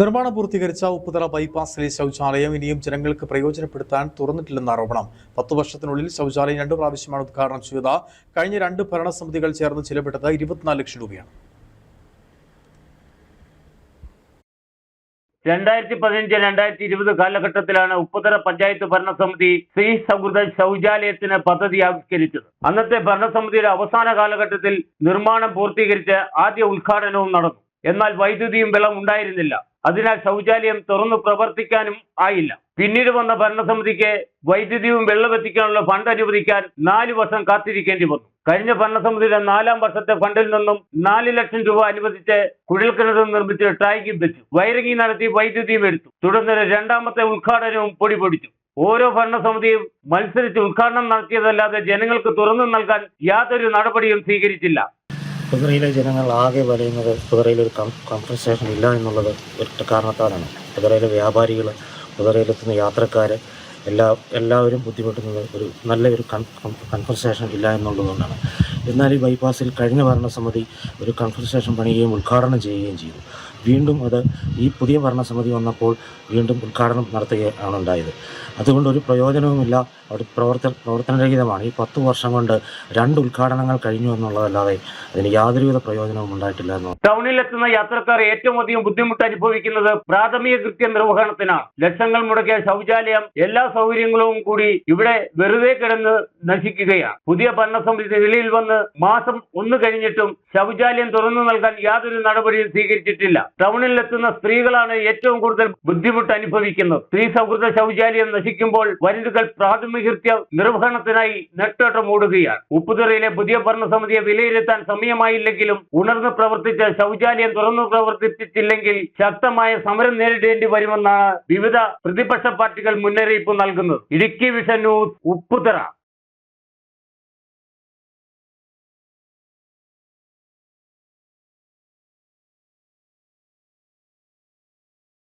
നിർമ്മാണം പൂർത്തീകരിച്ച ഉപ്പുതറ ബൈപ്പാസിലെ ശൗചാലയം ഇനിയും ജനങ്ങൾക്ക് പ്രയോജനപ്പെടുത്താൻ തുറന്നിട്ടില്ലെന്ന ആരോപണം. പത്തു വർഷത്തിനുള്ളിൽ ശൗചാലയം രണ്ടു പ്രാവശ്യമാണ് ഉദ്ഘാടനം ചെയ്തത്. കഴിഞ്ഞ രണ്ട് ഭരണസമിതികൾ ചേർന്ന് ചിലവിട്ടത് ഇരുപത്തിനാല് ലക്ഷം രൂപയാണ്. രണ്ടായിരത്തി പതിനഞ്ച് രണ്ടായിരത്തി ഇരുപത് കാലഘട്ടത്തിലാണ് ഉപ്പുതറ പഞ്ചായത്ത് ഭരണസമിതി സ്ത്രീ സൗഹൃദ ശൗചാലയത്തിന് പദ്ധതി ആവിഷ്കരിച്ചത്. അന്നത്തെ ഭരണസമിതിയുടെ അവസാന കാലഘട്ടത്തിൽ നിർമ്മാണം പൂർത്തീകരിച്ച് ആദ്യ ഉദ്ഘാടനവും നടന്നു. എന്നാൽ വൈദ്യുതിയും വെള്ളം ഉണ്ടായിരുന്നില്ല. അതിനാൽ ശൗചാലയം തുറന്നു പ്രവർത്തിക്കാനും ആയില്ല. പിന്നീട് വന്ന ഭരണസമിതിക്ക് വൈദ്യുതിയും വെള്ളമെത്തിക്കാനുള്ള ഫണ്ട് അനുവദിക്കാൻ നാല് വർഷം കാത്തിരിക്കേണ്ടി വന്നു. കഴിഞ്ഞ ഭരണസമിതിയുടെ നാലാം വർഷത്തെ ഫണ്ടിൽ നിന്നും നാല് ലക്ഷം രൂപ അനുവദിച്ച് കുഴൽക്കിണർ നിർമ്മിച്ച് ടാങ്കിയും വെച്ചു വയറിംഗ് നടത്തി വൈദ്യുതിയും എടുത്തു. തുടർന്ന് രണ്ടാമത്തെ ഉദ്ഘാടനവും പൊടി പൊടിച്ചു. ഓരോ ഭരണസമിതിയും മത്സരിച്ച് ഉദ്ഘാടനം നടത്തിയതല്ലാതെ ജനങ്ങൾക്ക് തുറന്നു നൽകാൻ യാതൊരു നടപടിയും സ്വീകരിച്ചില്ല. കുതിരയിലെ ജനങ്ങൾ ആകെ വലയുന്നത് ഒരു കമ്പൻസേഷൻ ഇല്ല എന്നുള്ളത് ഒറ്റ കാരണത്താലാണ്. കുതിരയിലെ വ്യാപാരികൾ കുതിരയിലെത്തുന്ന യാത്രക്കാർ എല്ലാ എല്ലാവരും ബുദ്ധിമുട്ടുന്നത് ഒരു നല്ല ഒരു കൺഫർസേഷൻ ഇല്ല എന്നുള്ളതുകൊണ്ടാണ് എന്നാൽ ഈ ബൈപ്പാസിൽ കഴിഞ്ഞ ഭരണസമിതി ഒരു കൺഫർസേഷൻ പണിയുകയും ഉദ്ഘാടനം ചെയ്യുകയും ചെയ്തു. വീണ്ടും അത് ഈ പുതിയ ഭരണസമിതി വന്നപ്പോൾ വീണ്ടും ഉദ്ഘാടനം നടത്തുകയാണ് ഉണ്ടായത് അതുകൊണ്ട് ഒരു പ്രയോജനവുമില്ല. അവർ പ്രവർത്തന പ്രവർത്തനരഹിതമാണ്. ഈ പത്ത് വർഷം കൊണ്ട് രണ്ട് ഉദ്ഘാടനങ്ങൾ കഴിഞ്ഞു എന്നുള്ളതല്ലാതെ അതിന് യാതൊരുവിധ പ്രയോജനവും ഉണ്ടായിട്ടില്ല എന്ന് ടൗണിലെത്തുന്ന യാത്രക്കാർ ഏറ്റവും അധികം ബുദ്ധിമുട്ട് അനുഭവിക്കുന്നത് പ്രാഥമിക കൃത്യ നിർവഹണത്തിനാണ്. ലക്ഷങ്ങൾ മുടക്കിയ ശൗചാലയം എല്ലാ സൗകര്യങ്ങളും കൂടി ഇവിടെ വെറുതെ കിടന്ന് നശിക്കുകയാണ്. പുതിയ ഭരണസമിതി നിലയിൽ വന്ന് മാസം ഒന്ന് കഴിഞ്ഞിട്ടും ശൗചാലയം തുറന്നു നൽകാൻ യാതൊരു നടപടിയും സ്വീകരിച്ചിട്ടില്ല. ടൗണിലെത്തുന്ന സ്ത്രീകളാണ് ഏറ്റവും കൂടുതൽ ബുദ്ധിമുട്ട് അനുഭവിക്കുന്നത് സ്ത്രീ സൗഹൃദ ശൗചാലയം നശിക്കുമ്പോൾ വനിതകൾ പ്രാഥമികൃത്യ നിർവഹണത്തിനായി നെട്ടോട്ടം ഓടുകയാണ്. ഉപ്പുതുറയിലെ പുതിയ ഭരണസമിതിയെ വിലയിരുത്താൻ സമയമായില്ലെങ്കിലും ഉണർന്ന് പ്രവർത്തിച്ച ശൗചാലയം തുറന്നു പ്രവർത്തിപ്പിച്ചില്ലെങ്കിൽ ശക്തമായ സമരം നേരിടേണ്ടി വരുമെന്നാണ് വിവിധ പ്രതിപക്ഷ പാർട്ടികൾ മുന്നറിയിപ്പ് നൽകുന്നത്. ഇടുക്കി വിഷൻ ഉപ്പുതറ.